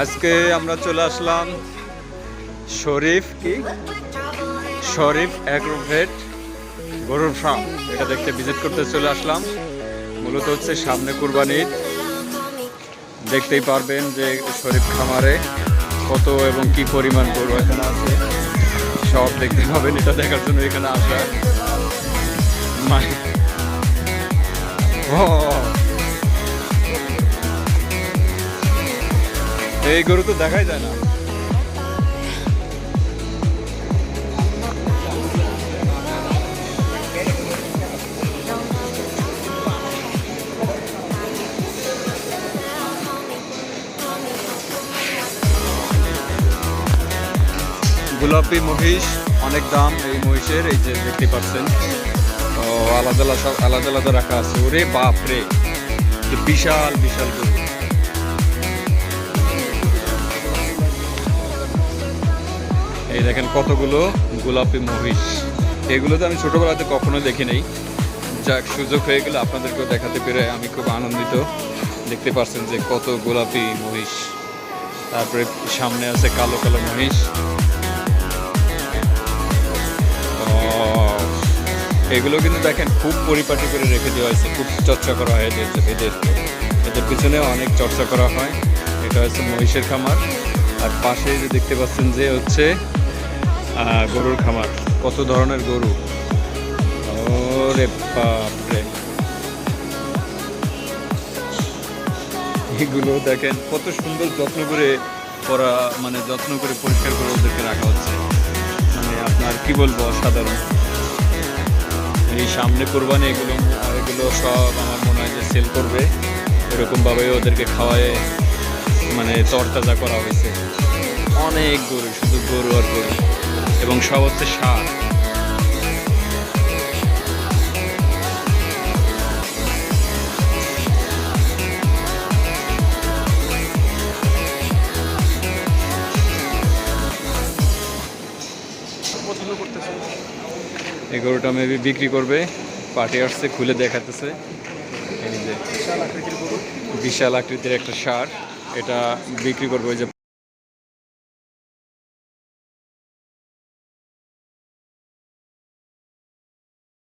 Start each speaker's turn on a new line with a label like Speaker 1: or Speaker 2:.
Speaker 1: আজকে আমরা চলে আসলাম শরীফ কি? শরীফ অ্যাগ্রোভেট গরুর ফার্ম এটা দেখতে ভিজিট করতে চলে আসলাম। মূলত হচ্ছে সামনে কুরবানির দেখতেই পারবেন যে শরীফ খামারে কত এবং কি পরিমাণ গরু এখানে আছে। সব দেখতে পাবেন, এটা দেখার জন্য এখানে আসা। ও এই গরু তো দেখাই যায় না। গোলাপি মহিষ, অনেক দাম এই মহিষের, এই যে দেখতে পাচ্ছেন। আলাদা আলাদা আলাদা আলাদা রাখা আছে। ওরে বাপ রে বিশাল বিশাল গরু। দেখেন কতগুলো গোলাপি মহিষ। এগুলো তো আমি ছোটবেলাতে কখনো দেখি নাই যাক, সুযোগ হয়ে গেলে আপনাদেরকেও দেখাতে পেরে আমি খুব আনন্দিত। দেখতে পাচ্ছেন যে কত গোলাপি মহিষ। তারপরে সামনে আছে কালো কালো মহিষ। এগুলো কিন্তু দেখেন খুব পরিপাটি করে রেখে দেওয়া হয়েছে। খুব চর্চা করা হয় এদের এদের এদের পিছনে অনেক চর্চা করা হয়। এটা হচ্ছে মহিষের খামার। আর পাশে যে দেখতে পাচ্ছেন যে হচ্ছে গরুর খামার। কত ধরনের গরু? ওরে বাপরে। এগুলো দেখেন, কত সুন্দর যত্ন করে করা মানে যত্ন করে পরিষ্কার করে ওদেরকে রাখা হচ্ছে। মানে আপনার কি বলব, অসাধারণ। এই সামনে কোরবানি, এগুলো এগুলো সব আমার মনে হয় যে সেল করবে। এরকমভাবে ওদেরকে খাওয়ায় মানে তরতাজা করা হয়েছে। অনেক গরু, শুধু গরু আর গরু। এবং সব হচ্ছে সার। এই গরুটা মেবি বিক্রি করবে, পার্টি আসছে, খুলে দেখাতেছে। বিশাল আকৃতির একটা সার। এটা বিক্রি করবে ওই যে